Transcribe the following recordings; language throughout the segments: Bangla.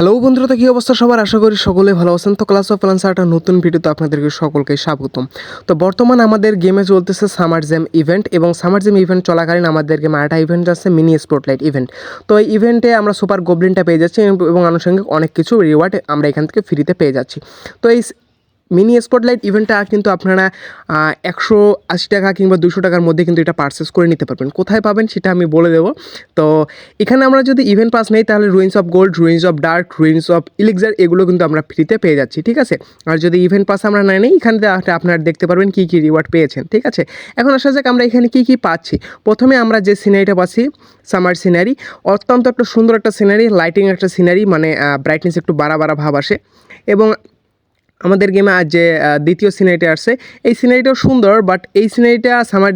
হ্যালো বন্ধুরা তো কী অবস্থা সবার? আশা করি সকলে ভালো আছেন। তো ক্লাস অফ প্লান্স একটা নতুন ভিডিওতে আপনাদেরকে সকলকে স্বাগতম। তো বর্তমান আমাদের গেমে চলতেছে সামার জ্যাম ইভেন্ট এবং সামার জ্যাম ইভেন্ট চলাকালীন আমাদের গেমে আরেকটা ইভেন্ট আছে মিনি স্পটলাইট ইভেন্ট তো এই ইভেন্টে আমরা সুপার গোবলিনটা পেয়ে যাচ্ছি এবং আনুষঙ্গিক অনেক কিছু রিওয়ার্ড আমরা এখান থেকে ফ্রিতে পেয়ে যাচ্ছি। তো এই মিনি স্পটলাইট ইভেন্টটা কিন্তু আপনারা একশো আশি টাকা কিংবা দুশো টাকার মধ্যে কিন্তু এটা পারচেস করে নিতে পারবেন। কোথায় পাবেন সেটা আমি বলে দেবো। তো এখানে আমরা যদি ইভেন্ট পাস নেই, তাহলে ruins of gold ruins of dark ruins of elixir এগুলো কিন্তু আমরা ফ্রিতে পেয়ে যাচ্ছি, ঠিক আছে? আর যদি ইভেন্ট পাস আমরা না নিই, এখানে আপনারা দেখতে পারবেন কী কী রিওয়ার্ড পেয়েছেন, ঠিক আছে? এখন আসা যাক আমরা এখানে কী কী পাচ্ছি। প্রথমে আমরা যে সিনারিটা পাচ্ছি সামার সিনারি অত্যন্ত একটা সুন্দর একটা সিনারি লাইটিং একটা সিনারি মানে ব্রাইটনেস একটু বাড়া বাড়া ভাব আসে। এবং আমাদের গেমে আজ যে দ্বিতীয় সিনারিটা আসছে, এই সিনারিটাও সুন্দর বাট এই সিনারিটা সামার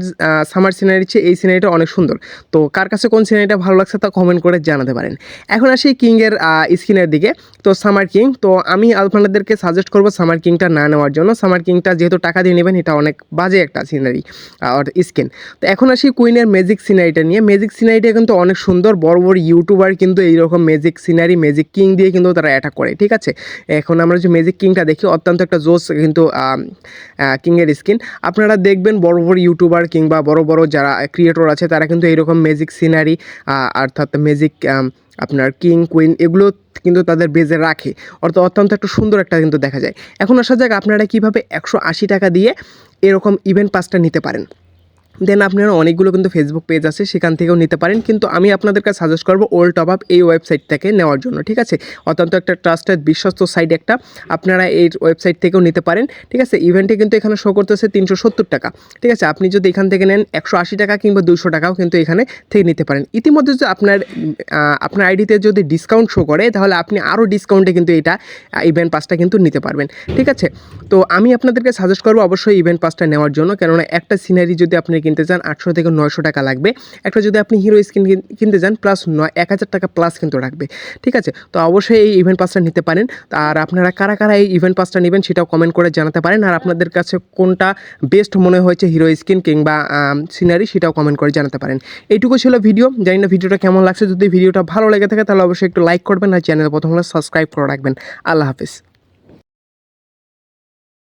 সামার সিনারির চেয়ে এই সিনারিটা অনেক সুন্দর। তো কার কাছে কোন সিনারিটা ভালো লাগছে তা কমেন্ট করে জানাতে পারেন। এখন আসি কিংয়ের স্কিনের দিকে, তো সামার কিং তো আমি আপনাদেরকে সাজেস্ট করব সামার কিংটা না নেওয়ার জন্য। সামার কিংটা যেহেতু টাকা দিয়ে নেবেন, এটা অনেক বাজে একটা সিনারি আর স্কিন তো এখন আসি কুইনের ম্যাজিক সিনারিটা নিয়ে। ম্যাজিক সিনারিটা কিন্তু অনেক সুন্দর, বড় বড় ইউটিউবার কিন্তু এইরকম ম্যাজিক সিনারি ম্যাজিক কিং দিয়ে কিন্তু তারা অ্যাটাক করে, ঠিক আছে? এখন আমরা যে ম্যাজিক কিংটা দেখি অত্যন্ত একটা জোস কিন্তু কিংয়ের স্কিন আপনারা দেখবেন বড় বড় ইউটিউবার কিংবা বড় বড় যারা ক্রিয়েটর আছে, তারা কিন্তু এইরকম ম্যাজিক সিনারি অর্থাৎ ম্যাজিক আপনার কিং কুইন এগুলো কিন্তু তাদের বেজে রাখে। অর্থাৎ অত্যন্ত একটা সুন্দর একটা কিন্তু দেখা যায়। এখন আসা যাক আপনারা কীভাবে একশো আশি টাকা দিয়ে এরকম ইভেন্ট পাসটা নিতে পারেন। দেন আপনারা অনেকগুলো কিন্তু ফেসবুক পেজ আছে, সেখান থেকেও নিতে পারেন। কিন্তু আমি আপনাদেরকে সাজেস্ট করব ওল্ড টপ আপ এই ওয়েবসাইট থেকে নেওয়ার জন্য, ঠিক আছে? অত্যন্ত একটা ট্রাস্টেড বিশ্বস্ত সাইট একটা। আপনারা এই ওয়েবসাইট থেকেও নিতে পারেন, ঠিক আছে? ইভেন্টে কিন্তু এখানে শো করতেছে তিনশো সত্তর টাকা, ঠিক আছে? আপনি যদি এখান থেকে নেন একশো আশি টাকা কিংবা দুশো টাকাও কিন্তু এখানে থেকে নিতে পারেন। ইতিমধ্যে যদি আপনার আপনার আইডিতে যদি ডিসকাউন্ট শো করে, তাহলে আপনি আরও ডিসকাউন্টে কিন্তু এটা ইভেন্ট পাসটা কিন্তু নিতে পারবেন, ঠিক আছে? তো আমি আপনাদেরকে সাজেস্ট করব অবশ্যই ইভেন্ট পাসটা নেওয়ার জন্য। কেননা একটা সিনারি যদি আপনি কিনতে চান, আটশো থেকে নয়শো টাকা লাগবে। একটা যদি আপনি হিরো স্কিন কিনতে চান প্লাস নয়, এক হাজার টাকা প্লাস কিন্তু রাখবে। ঠিক আছে? তো অবশ্যই এই ইভেন্ট পাসটা নিতে পারেন। আর আপনারা কারা কারা এই ইভেন্ট পাসটা নেবেন সেটাও কমেন্ট করে জানাতে পারেন। আর আপনাদের কাছে কোনটা বেস্ট মনে হয়েছে হিরো স্কিন কিংবা সিনারি সেটাও কমেন্ট করে জানাতে পারেন। এইটুকু ছিল ভিডিও জানি না ভিডিওটা কেমন লাগছে। যদি ভিডিওটা ভালো লেগে থাকে, তাহলে অবশ্যই একটু লাইক করবেন আর চ্যানেল প্রথম সাবস্ক্রাইব করে রাখবেন। আল্লাহ হাফিজ।